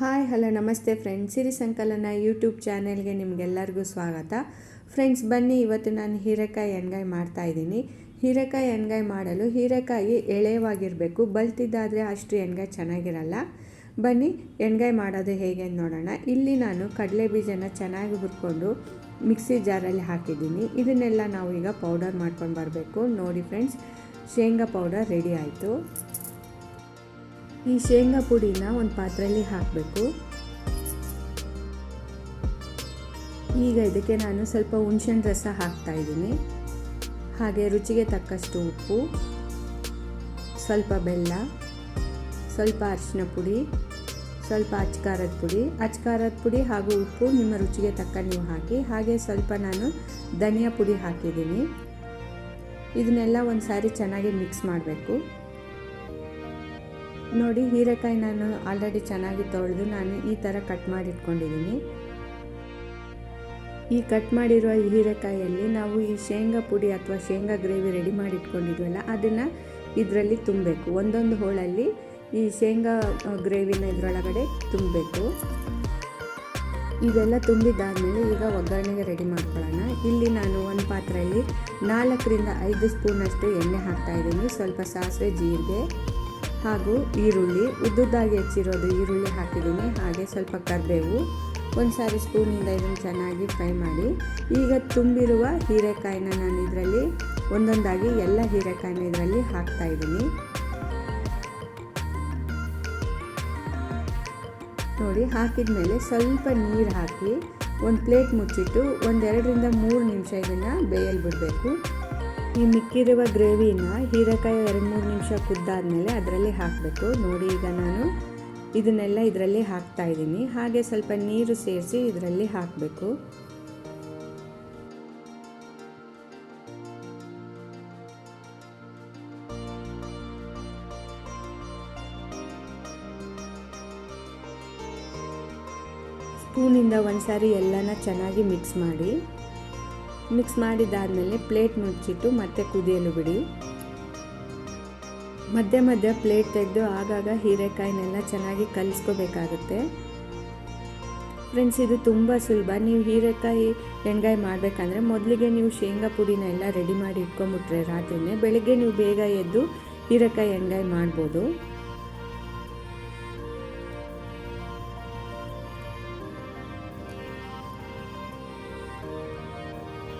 Hi, hello, ನಮಸ್ತೆ friends Siri Sankalana YouTube ಚಾನೆಲ್ಗೆ ನಿಮಗೆಲ್ಲರಿಗೂ ಸ್ವಾಗತ. ಫ್ರೆಂಡ್ಸ್ ಬನ್ನಿ, ಇವತ್ತು ನಾನು ಹೀರೆಕಾಯಿ ಎಣ್ಗಾಯಿ ಮಾಡ್ತಾ ಇದ್ದೀನಿ. ಹೀರೆಕಾಯಿ ಎಣ್ಗಾಯಿ ಮಾಡಲು ಹೀರೆಕಾಯಿ ಎಳೆಯವಾಗಿರಬೇಕು ಬಲ್ತಿದ್ದಾದರೆ ಅಷ್ಟು ಎಣ್ಗಾಯಿ ಚೆನ್ನಾಗಿರಲ್ಲ. ಬನ್ನಿ, ಎಣ್ಗಾಯಿ ಮಾಡೋದು ಹೇಗೆ ಅಂತ ನೋಡೋಣ. ಇಲ್ಲಿ ನಾನು ಕಡಲೆ ಬೀಜನ ಚೆನ್ನಾಗಿ ಹುರ್ಕೊಂಡು ಮಿಕ್ಸಿ ಜಾರಲ್ಲಿ ಹಾಕಿದ್ದೀನಿ. ಇದನ್ನೆಲ್ಲ ನಾವು ಈಗ ಪೌಡರ್ ಮಾಡ್ಕೊಂಡು ಬರಬೇಕು. ನೋಡಿ ಫ್ರೆಂಡ್ಸ್ ಶೇಂಗಾ ಪೌಡರ್ ರೆಡಿ ಆಯಿತು. ಈ ಶೇಂಗಾ ಪುಡಿನ ಒಂದು ಪಾತ್ರೆಯಲ್ಲಿ ಹಾಕಬೇಕು. ಈಗ ಇದಕ್ಕೆ ನಾನು ಸ್ವಲ್ಪ ಹುಣ್ಸೆಹಣ್ಣು ರಸ ಹಾಕ್ತಾ ಇದ್ದೀನಿ. ಹಾಗೆ ರುಚಿಗೆ ತಕ್ಕಷ್ಟು ಉಪ್ಪು, ಸ್ವಲ್ಪ ಬೆಲ್ಲ, ಸ್ವಲ್ಪ ಅರಿಶಿನ ಪುಡಿ, ಸ್ವಲ್ಪ ಅಚ್ಕಾರದ ಪುಡಿ. ಅಚ್ಕಾರದ ಪುಡಿ ಹಾಗೂ ಉಪ್ಪು ನಿಮ್ಮ ರುಚಿಗೆ ತಕ್ಕ ನೀವು ಹಾಕಿ, ಹಾಗೆ ಸ್ವಲ್ಪ ನಾನು ಧನಿಯಾ ಪುಡಿ ಹಾಕಿದ್ದೀನಿ. ಇದನ್ನೆಲ್ಲ ಒಂದು ಸಾರಿ ಚೆನ್ನಾಗಿ ಮಿಕ್ಸ್ ಮಾಡಬೇಕು. ನೋಡಿ, ಹೀರೆಕಾಯಿ ನಾನು ಆಲ್ರೆಡಿ ಚೆನ್ನಾಗಿ ತೊಳೆದು ನಾನು ಈ ಥರ ಕಟ್ ಮಾಡಿಟ್ಕೊಂಡಿದ್ದೀನಿ. ಈ ಕಟ್ ಮಾಡಿರುವ ಹೀರೆಕಾಯಲ್ಲಿ ನಾವು ಈ ಶೇಂಗಾ ಪುಡಿ ಅಥವಾ ಶೇಂಗಾ ಗ್ರೇವಿ ರೆಡಿ ಮಾಡಿ ಇಟ್ಕೊಂಡಿದ್ವಲ್ಲ ಅದನ್ನು ಇದರಲ್ಲಿ ತುಂಬಬೇಕು. ಒಂದೊಂದು ಹೋಳಲ್ಲಿ ಈ ಶೇಂಗಾ ಗ್ರೇವಿನ ಇದರೊಳಗಡೆ ತುಂಬಬೇಕು. ಇದೆಲ್ಲ ತುಂಬಿದ್ದಾದಮೇಲೆ ಈಗ ಒಗ್ಗರಣೆಗೆ ರೆಡಿ ಮಾಡ್ಕೊಳ್ಳೋಣ. ಇಲ್ಲಿ ನಾನು ಒಂದು ಪಾತ್ರೆಯಲ್ಲಿ ನಾಲ್ಕರಿಂದ ಐದು ಸ್ಪೂನಷ್ಟು ಎಣ್ಣೆ ಹಾಕ್ತಾಯಿದ್ದೀನಿ ಸ್ವಲ್ಪ ಸಾಸಿವೆ, ಜೀರಿಗೆ ಹಾಗೂ ಈರುಳ್ಳಿ, ಉದ್ದುದ್ದಾಗಿ ಹೆಚ್ಚಿರೋದು ಈರುಳ್ಳಿ ಹಾಕಿದ್ದೀನಿ. ಹಾಗೆ ಸ್ವಲ್ಪ ಕರಿಬೇವು, ಒಂದು ಸಾರಿ ಸ್ಪೂನಿಂದ ಇದನ್ನು ಚೆನ್ನಾಗಿ ಫ್ರೈ ಮಾಡಿ. ಈಗ ತುಂಬಿರುವ ಹೀರೆಕಾಯಿನ ನಾನು ಇದರಲ್ಲಿ ಒಂದೊಂದಾಗಿ ಎಲ್ಲ ಹೀರೆಕಾಯಿನ ಇದರಲ್ಲಿ ಹಾಕ್ತಾಯಿದ್ದೀನಿ ನೋಡಿ ಹಾಕಿದ ಮೇಲೆ ಸ್ವಲ್ಪ ನೀರು ಹಾಕಿ ಒಂದು ಪ್ಲೇಟ್ ಮುಚ್ಚಿಟ್ಟು ಒಂದೆರಡರಿಂದ ಮೂರು ನಿಮಿಷ ಇದನ್ನು ಬೇಯಲು ಬಿಡಬೇಕು ಈ ಮಿಕ್ಕಿರುವ ಗ್ರೇವಿನ ಹೀರೆಕಾಯಿ ಎರಡು ಮೂರು ನಿಮಿಷ ಕುದ್ದಾದಮೇಲೆ ಅದರಲ್ಲಿ ಹಾಕಬೇಕು. ನೋಡಿ ಈಗ ನಾನು ಇದನ್ನೆಲ್ಲ ಇದರಲ್ಲಿ ಹಾಕ್ತಾ ಇದ್ದೀನಿ. ಹಾಗೆ ಸ್ವಲ್ಪ ನೀರು ಸೇರಿಸಿ ಇದರಲ್ಲಿ ಹಾಕಬೇಕು. ಸ್ಪೂನಿಂದ ಒಂದು ಸಾರಿ ಎಲ್ಲನ ಚೆನ್ನಾಗಿ ಮಿಕ್ಸ್ ಮಾಡಿ. ಮಿಕ್ಸ್ ಮಾಡಿದ್ದಾದಮೇಲೆ ಪ್ಲೇಟ್ ಮುಚ್ಚಿಟ್ಟು ಮತ್ತೆ ಕುದಿಯಲು ಬಿಡಿ. ಮಧ್ಯ ಮಧ್ಯ ಪ್ಲೇಟ್ ತೆಗೆದು ಆಗಾಗ ಹೀರೆಕಾಯಿನೆಲ್ಲ ಚೆನ್ನಾಗಿ ಕಲಿಸ್ಕೋಬೇಕಾಗುತ್ತೆ. ಫ್ರೆಂಡ್ಸ್, ಇದು ತುಂಬ ಸುಲಭ. ನೀವು ಹೀರೆಕಾಯಿ ಎಣ್ಗಾಯಿ ಮಾಡಬೇಕಂದ್ರೆ ಮೊದಲಿಗೆ ನೀವು ಶೇಂಗಾ ಪುಡಿನ ಎಲ್ಲ ರೆಡಿ ಮಾಡಿ ಇಟ್ಕೊಂಬಿಟ್ರೆ ರಾತ್ರಿನೇ ಬೆಳಗ್ಗೆ ನೀವು ಬೇಗ ಎದ್ದು ಹೀರೆಕಾಯಿ ಎಣ್ಗಾಯಿ ಮಾಡ್ಬೋದು.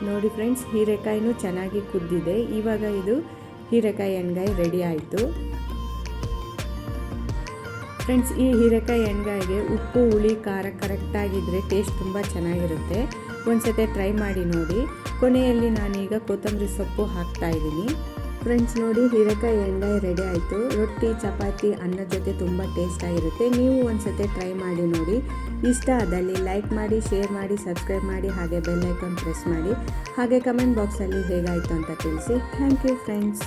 ನೋಡಿ ಫ್ರೆಂಡ್ಸ್, ಹೀರೆಕಾಯಿನೂ ಚೆನ್ನಾಗಿ ಕುದ್ದಿದೆ. ಇವಾಗ ಇದು ಹೀರೆಕಾಯಿ ಎಣ್ಗಾಯಿ ರೆಡಿ ಆಯಿತು. ಫ್ರೆಂಡ್ಸ್, ಈ ಹೀರೆಕಾಯಿ ಎಣ್ಗಾಯಿಗೆ ಉಪ್ಪು, ಹುಳಿ, ಖಾರ ಕರೆಕ್ಟಾಗಿದ್ದರೆ ಟೇಸ್ಟ್ ತುಂಬ ಚೆನ್ನಾಗಿರುತ್ತೆ. ಒಂದು ಸತಿ ಟ್ರೈ ಮಾಡಿ ನೋಡಿ. ಕೊನೆಯಲ್ಲಿ ನಾನೀಗ ಕೊತ್ತಂಬರಿ ಸೊಪ್ಪು ಹಾಕ್ತಾ ಇದ್ದೀನಿ. ಫ್ರೆಂಡ್ಸ್ ನೋಡಿ, ಹೀರೆಕಾಯಿ ಎಣ್ಣೆ ರೆಡಿ ಆಯಿತು. ರೊಟ್ಟಿ, ಚಪಾತಿ ಅನ್ನದ ಜೊತೆ ತುಂಬ ಟೇಸ್ಟಾಗಿರುತ್ತೆ ನೀವು ಒಂದು ಸತಿ ಟ್ರೈ ಮಾಡಿ ನೋಡಿ. ಇಷ್ಟ ಆದಲ್ಲಿ ಲೈಕ್ ಮಾಡಿ ಶೇರ್ ಮಾಡಿ ಸಬ್ಸ್ಕ್ರೈಬ್ ಮಾಡಿ, ಹಾಗೆ ಬೆಲ್ ಐಕಾನ್ ಪ್ರೆಸ್ ಮಾಡಿ. ಹಾಗೆ ಕಮೆಂಟ್ ಬಾಕ್ಸಲ್ಲಿ ಹೇಗಾಯಿತು ಅಂತ ತಿಳಿಸಿ. Thank you friends